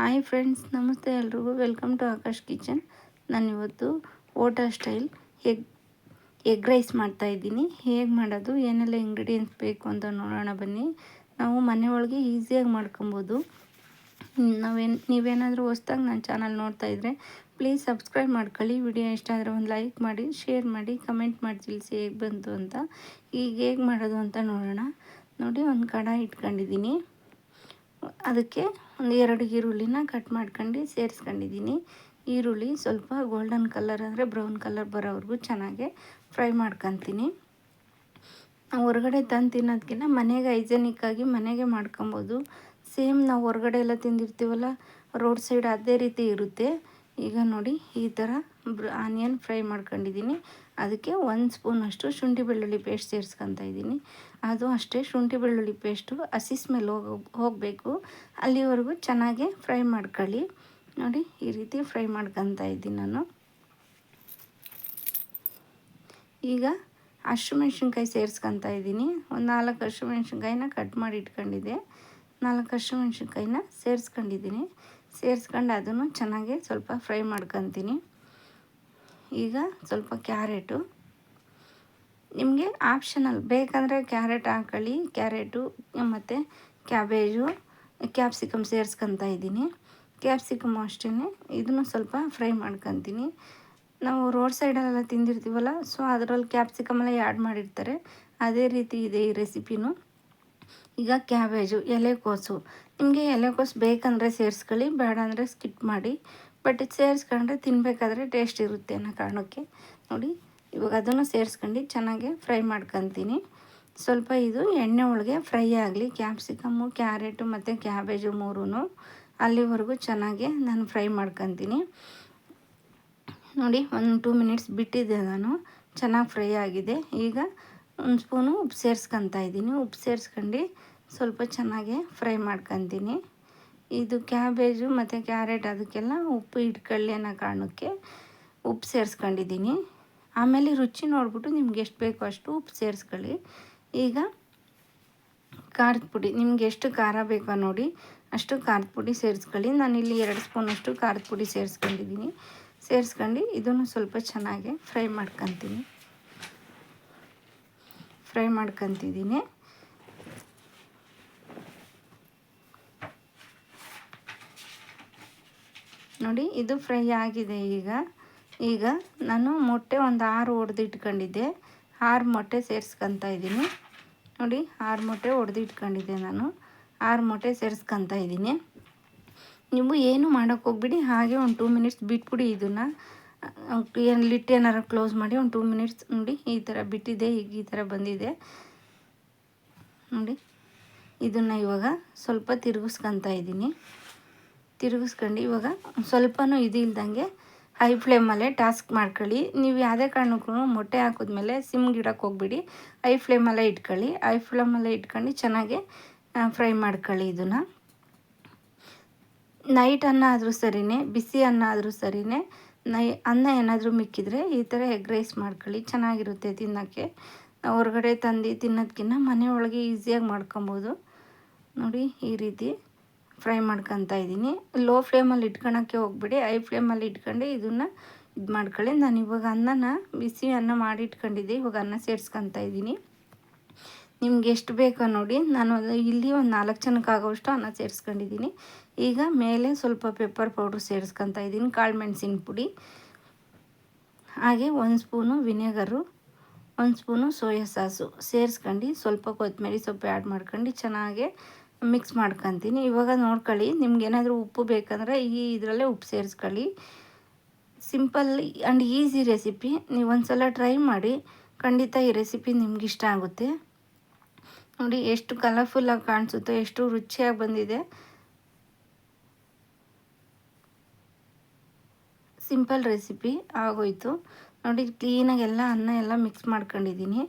Hi friends, ನಮಸ್ತೆ ಎಲ್ರಿಗೂ. Welcome to Akash kitchen. ನಾನು ಇವತ್ತು ಓಟಾ ಸ್ಟೈಲ್ ಎಗ್ ಎಗ್ ರೈಸ್ ಮಾಡ್ತಾಯಿದ್ದೀನಿ ಹೇಗೆ ಮಾಡೋದು, ಏನೆಲ್ಲ ಇಂಗ್ರೀಡಿಯೆಂಟ್ಸ್ ಬೇಕು ಅಂತ ನೋಡೋಣ ಬನ್ನಿ. ನಾವು ಮನೆ ಒಳಗೆ ಈಸಿಯಾಗಿ ಮಾಡ್ಕೊಬೋದು. ನಾವೇನು, ನೀವೇನಾದರೂ ಹೊಸ್ದಾಗಿ ನನ್ನ ಚಾನಲ್ ನೋಡ್ತಾಯಿದ್ರೆ ಪ್ಲೀಸ್ ಸಬ್ಸ್ಕ್ರೈಬ್ ಮಾಡ್ಕೊಳ್ಳಿ. ವಿಡಿಯೋ ಇಷ್ಟ ಆದರೆ ಒಂದು ಲೈಕ್ ಮಾಡಿ, ಶೇರ್ ಮಾಡಿ, ಕಮೆಂಟ್ ಮಾಡಿ, ತಿಳಿಸಿ ಹೇಗೆ ಬಂತು ಅಂತ. ಈಗ ಹೇಗೆ ಮಾಡೋದು ಅಂತ ನೋಡೋಣ. ನೋಡಿ, ಒಂದು ಕಡಾಯಿ ಇಟ್ಕೊಂಡಿದ್ದೀನಿ. ಅದಕ್ಕೆ ಒಂದು ಎರಡು ಈರುಳ್ಳಿನ ಕಟ್ ಮಾಡ್ಕೊಂಡು ಸೇರಿಸ್ಕೊಂಡಿದ್ದೀನಿ. ಈರುಳ್ಳಿ ಸ್ವಲ್ಪ ಗೋಲ್ಡನ್ ಕಲರ್ ಅಂದರೆ ಬ್ರೌನ್ ಕಲರ್ ಬರೋವರೆಗೂ ಚೆನ್ನಾಗೆ ಫ್ರೈ ಮಾಡ್ಕೊತೀನಿ. ಹೊರಗಡೆ ತಂದು ತಿನ್ನೋದಕ್ಕಿಂತ ಮನೆಗೆ ಹೈಜೆನಿಕ್ಕಾಗಿ ಮನೆಗೆ ಮಾಡ್ಕೊಬೋದು. ಸೇಮ್ ನಾವು ಹೊರಗಡೆ ಎಲ್ಲ ತಿಂದಿರ್ತೀವಲ್ಲ ರೋಡ್ ಸೈಡ್ ಅದೇ ರೀತಿ ಇರುತ್ತೆ. ಈಗ ನೋಡಿ ಈ ಥರ ಆನಿಯನ್ ಫ್ರೈ ಮಾಡ್ಕೊಂಡಿದ್ದೀನಿ. ಅದಕ್ಕೆ ಒಂದು ಸ್ಪೂನಷ್ಟು ಶುಂಠಿ ಬೆಳ್ಳುಳ್ಳಿ ಪೇಸ್ಟ್ ಸೇರಿಸ್ಕೊತಾ ಇದ್ದೀನಿ. ಅದು ಅಷ್ಟೇ ಶುಂಠಿ ಬೆಳ್ಳುಳ್ಳಿ ಪೇಸ್ಟು ಹಸಿ ಸ್ಮೆಲ್ ಹೋಗಿ ಹೋಗಬೇಕು. ಅಲ್ಲಿವರೆಗೂ ಚೆನ್ನಾಗಿ ಫ್ರೈ ಮಾಡ್ಕೊಳ್ಳಿ. ನೋಡಿ ಈ ರೀತಿ ಫ್ರೈ ಮಾಡ್ಕೊತಾ ಇದ್ದೀನಿ ನಾನು. ಈಗ ಹಸಿಮೆಣ್ಸಿನ್ಕಾಯಿ ಸೇರಿಸ್ಕೊತಾ ಇದ್ದೀನಿ. ಒಂದು ನಾಲ್ಕು ಹಸಿಮೆಣ್ಸಿನ್ಕಾಯಿನ ಕಟ್ ಮಾಡಿ ಇಟ್ಕೊಂಡಿದ್ದೆ. ನಾಲ್ಕು ಹಸಿಮೆಣ್ಸಿನ್ಕಾಯಿನ ಸೇರಿಸ್ಕೊಂಡಿದ್ದೀನಿ. ಸೇರಿಸ್ಕೊಂಡು ಅದನ್ನು ಚೆನ್ನಾಗಿ ಸ್ವಲ್ಪ ಫ್ರೈ ಮಾಡ್ಕೊತೀನಿ. ಈಗ ಸ್ವಲ್ಪ ಕ್ಯಾರೆಟು. ನಿಮಗೆ ಆಪ್ಷನಲ್ ಬೇಕಂದರೆ ಕ್ಯಾರೆಟ್ ಹಾಕೊಳ್ಳಿ. ಕ್ಯಾರೆಟು ಮತ್ತು ಕ್ಯಾಬೇಜು, ಕ್ಯಾಪ್ಸಿಕಮ್ ಸೇರಿಸ್ಕೊತಾ ಇದ್ದೀನಿ. ಕ್ಯಾಪ್ಸಿಕಮ್ ಅಷ್ಟೇ ಇದನ್ನು ಸ್ವಲ್ಪ ಫ್ರೈ ಮಾಡ್ಕೊತೀನಿ. ನಾವು ರೋಡ್ ಸೈಡಲ್ಲೆಲ್ಲ ತಿಂದಿರ್ತೀವಲ್ಲ, ಸೊ ಅದರಲ್ಲಿ ಕ್ಯಾಪ್ಸಿಕಮೆಲ್ಲ ಆ್ಯಡ್ ಮಾಡಿರ್ತಾರೆ. ಅದೇ ರೀತಿ ಇದೆ ಈ ರೆಸಿಪಿನೂ. ಈಗ ಕ್ಯಾಬೇಜು ಎಲೆಕೋಸು. ನಿಮಗೆ ಎಲೆಕೋಸು ಬೇಕಂದರೆ ಸೇರಿಸ್ಕೊಳ್ಳಿ, ಬೇಡ ಅಂದರೆ ಸ್ಕಿಪ್ ಮಾಡಿ. ಬಟ್ ಇದು ಸೇರಿಸ್ಕೊಂಡ್ರೆ ತಿನ್ನಬೇಕಾದ್ರೆ ಟೇಸ್ಟ್ ಇರುತ್ತೆ ಅನ್ನೋ ಕಾರಣಕ್ಕೆ. ನೋಡಿ, ಇವಾಗ ಅದನ್ನು ಸೇರಿಸ್ಕೊಂಡು ಚೆನ್ನಾಗಿ ಫ್ರೈ ಮಾಡ್ಕೊತೀನಿ. ಸ್ವಲ್ಪ ಇದು ಎಣ್ಣೆ ಒಳಗೆ ಫ್ರೈ ಆಗಲಿ. ಕ್ಯಾಪ್ಸಿಕಮ್ಮು ಕ್ಯಾರೆಟು ಮತ್ತು ಕ್ಯಾಬೇಜು ಮೂರೂ ಅಲ್ಲಿವರೆಗೂ ಚೆನ್ನಾಗಿ ನಾನು ಫ್ರೈ ಮಾಡ್ಕೊತೀನಿ. ನೋಡಿ, ಒಂದು ಟೂ ಮಿನಿಟ್ಸ್ ಬಿಟ್ಟಿದ್ದೆ ನಾನು. ಚೆನ್ನಾಗಿ ಫ್ರೈ ಆಗಿದೆ. ಈಗ ಒಂದು ಸ್ಪೂನು ಉಪ್ಪು ಸೇರಿಸ್ಕೊತಾ ಇದ್ದೀನಿ. ಉಪ್ಪು ಸೇರಿಸ್ಕೊಂಡು ಸ್ವಲ್ಪ ಚೆನ್ನಾಗಿ ಫ್ರೈ ಮಾಡ್ಕೊತೀನಿ. ಇದು ಕ್ಯಾಬೇಜು ಮತ್ತು ಕ್ಯಾರೆಟ್ ಅದಕ್ಕೆಲ್ಲ ಉಪ್ಪು ಇಟ್ಕೊಳ್ಳಿ ಅನ್ನೋ ಕಾರಣಕ್ಕೆ ಉಪ್ಪು ಸೇರಿಸ್ಕೊಂಡಿದ್ದೀನಿ. ಆಮೇಲೆ ರುಚಿ ನೋಡಿಬಿಟ್ಟು ನಿಮ್ಗೆ ಎಷ್ಟು ಬೇಕೋ ಅಷ್ಟು ಉಪ್ಪು ಸೇರಿಸ್ಕೊಳ್ಳಿ. ಈಗ ಖಾರದ ಪುಡಿ, ನಿಮ್ಗೆ ಎಷ್ಟು ಖಾರ ಬೇಕೋ ನೋಡಿ ಅಷ್ಟು ಖಾರದ ಪುಡಿ ಸೇರಿಸ್ಕೊಳ್ಳಿ. ನಾನಿಲ್ಲಿ ಎರಡು ಸ್ಪೂನಷ್ಟು ಖಾರದ ಪುಡಿ ಸೇರಿಸ್ಕೊಂಡಿದ್ದೀನಿ. ಸೇರಿಸ್ಕೊಂಡು ಇದನ್ನು ಸ್ವಲ್ಪ ಚೆನ್ನಾಗಿ ಫ್ರೈ ಮಾಡ್ಕೊತೀನಿ. ಫ್ರೈ ಮಾಡ್ಕೊತಿದ್ದೀನಿ. ನೋಡಿ, ಇದು ಫ್ರೈ ಆಗಿದೆ ಈಗ. ಈಗ ನಾನು ಮೊಟ್ಟೆ ಒಂದು ಆರು ಹೊಡೆದು ಇಟ್ಕೊಂಡಿದ್ದೆ ಆರು ಮೊಟ್ಟೆ ಸೇರಿಸ್ಕೊತಾ ಇದ್ದೀನಿ. ನೋಡಿ, ಆರು ಮೊಟ್ಟೆ ಒಡೆದು ಇಟ್ಕೊಂಡಿದ್ದೆ ನಾನು. ಆರು ಮೊಟ್ಟೆ ಸೇರಿಸ್ಕೊತಾ ಇದ್ದೀನಿ. ನೀವು ಏನು ಮಾಡೋಕ್ಕೆ ಹೋಗ್ಬಿಡಿ, ಹಾಗೆ ಒಂದು ಟೂ ಮಿನಿಟ್ಸ್ ಬಿಟ್ಬಿಡಿ ಇದನ್ನು. ಏನು ಲಿಟ್ಟು ಏನಾರು ಕ್ಲೋಸ್ ಮಾಡಿ ಒಂದು ಟೂ ಮಿನಿಟ್ಸ್ ನೋಡಿ, ಈ ಥರ ಬಿಟ್ಟಿದೆ, ಈಗ ಈ ಥರ ಬಂದಿದೆ. ನೋಡಿ, ಇದನ್ನು ಇವಾಗ ಸ್ವಲ್ಪ ತಿರುಗಿಸ್ಕೊತಾ ಇದ್ದೀನಿ. ತಿರುಗಿಸ್ಕೊಂಡು ಇವಾಗ ಸ್ವಲ್ಪನೂ ಇದು ಇಲ್ದಂಗೆ ಹೈ ಫ್ಲೇಮಲ್ಲೇ ಟಾಸ್ಕ್ ಮಾಡ್ಕೊಳ್ಳಿ. ನೀವು ಯಾವುದೇ ಕಾರಣಕ್ಕೂ ಮೊಟ್ಟೆ ಹಾಕಿದ್ಮೇಲೆ ಸಿಮ್ ಗಿಡಕ್ಕೆ ಹೋಗ್ಬಿಡಿ. ಹೈ ಫ್ಲೇಮಲ್ಲೇ ಇಟ್ಕೊಳ್ಳಿ. ಹೈ ಫ್ಲೇಮಲ್ಲೇ ಇಟ್ಕೊಂಡು ಚೆನ್ನಾಗಿ ಫ್ರೈ ಮಾಡ್ಕೊಳ್ಳಿ ಇದನ್ನು. ನೈಟ್ ಅನ್ನ ಆದರೂ ಸರಿಯೇ ಬಿಸಿ ಅನ್ನ ಆದರೂ ಸರಿಯೇ ನೈ, ಅನ್ನ ಏನಾದರೂ ಮಿಕ್ಕಿದ್ರೆ ಈ ಥರ ಎಗ್ ರೈಸ್ ಮಾಡ್ಕೊಳ್ಳಿ, ಚೆನ್ನಾಗಿರುತ್ತೆ ತಿನ್ನೋಕ್ಕೆ. ಹೊರಗಡೆ ತಂದು ತಿನ್ನೋದಕ್ಕಿಂತ ಮನೆ ಒಳಗೆ ಈಸಿಯಾಗಿ ಮಾಡ್ಕೊಬೋದು. ನೋಡಿ, ಈ ರೀತಿ ಫ್ರೈ ಮಾಡ್ಕೊತಾ ಇದ್ದೀನಿ. ಲೋ ಫ್ಲೇಮಲ್ಲಿ ಇಟ್ಕೊಳಕ್ಕೆ ಹೋಗ್ಬೇಡಿ. ಹೈ ಫ್ಲೇಮಲ್ಲಿ ಇಟ್ಕೊಂಡು ಇದನ್ನು ಇದು ಮಾಡ್ಕೊಳ್ಳಿ. ನಾನು ಇವಾಗ ಅನ್ನನ ಬಿಸಿ ಅನ್ನ ಮಾಡಿ ಇಟ್ಕೊಂಡಿದ್ದೆ. ಇವಾಗ ಅನ್ನ ಸೇರಿಸ್ಕೊತಾ ಇದ್ದೀನಿ. ನಿಮ್ಗೆ ಎಷ್ಟು ಬೇಕೋ ನೋಡಿ, ನಾನು ಇಲ್ಲಿ ಒಂದು ನಾಲ್ಕು ಜನಕ್ಕೆ ಆಗೋಷ್ಟು ಅನ್ನ ಸೇರಿಸ್ಕೊಂಡಿದ್ದೀನಿ. ಈಗ ಮೇಲೆ ಸ್ವಲ್ಪ ಪೆಪ್ಪರ್ ಪೌಡ್ರ್ ಸೇರಿಸ್ಕೊತಾ ಇದ್ದೀನಿ, ಕಾಳು ಮೆಣಸಿನ ಪುಡಿ. ಹಾಗೆ ಒಂದು ಸ್ಪೂನು ವಿನೆಗರು ಒಂದು ಸ್ಪೂನು ಸೋಯಾ ಸಾಸು ಸೇರಿಸ್ಕೊಂಡು ಸ್ವಲ್ಪ ಕೊತ್ತಂಬರಿ ಸೊಪ್ಪು ಆ್ಯಡ್ ಮಾಡ್ಕೊಂಡು ಚೆನ್ನಾಗೆ ಮಿಕ್ಸ್ ಮಾಡ್ಕೊತೀನಿ. ಇವಾಗ ನೋಡ್ಕೊಳ್ಳಿ, ನಿಮ್ಗೆ ಏನಾದರೂ ಉಪ್ಪು ಬೇಕಂದ್ರೆ ಈ ಇದರಲ್ಲೇ ಉಪ್ಪು ಸೇರಿಸ್ಕೊಳ್ಳಿ. ಸಿಂಪಲ್ ಆ್ಯಂಡ್ ಈಸಿ ರೆಸಿಪಿ ನೀವು ಒಂದು ಸಲ ಟ್ರೈ ಮಾಡಿ ಖಂಡಿತ ಈ ರೆಸಿಪಿ ನಿಮ್ಗೆ ಇಷ್ಟ ಆಗುತ್ತೆ. ನೋಡಿ, ಎಷ್ಟು ಕಲರ್ಫುಲ್ಲಾಗಿ ಕಾಣಿಸುತ್ತೋ, ಎಷ್ಟು ರುಚಿಯಾಗಿ ಬಂದಿದೆ. ಸಿಂಪಲ್ ರೆಸಿಪಿ ಆಗೋಯ್ತು. ನೋಡಿ ಕ್ಲೀನಾಗಿ ಎಲ್ಲ ಅನ್ನ ಎಲ್ಲ ಮಿಕ್ಸ್ ಮಾಡ್ಕೊಂಡಿದ್ದೀನಿ.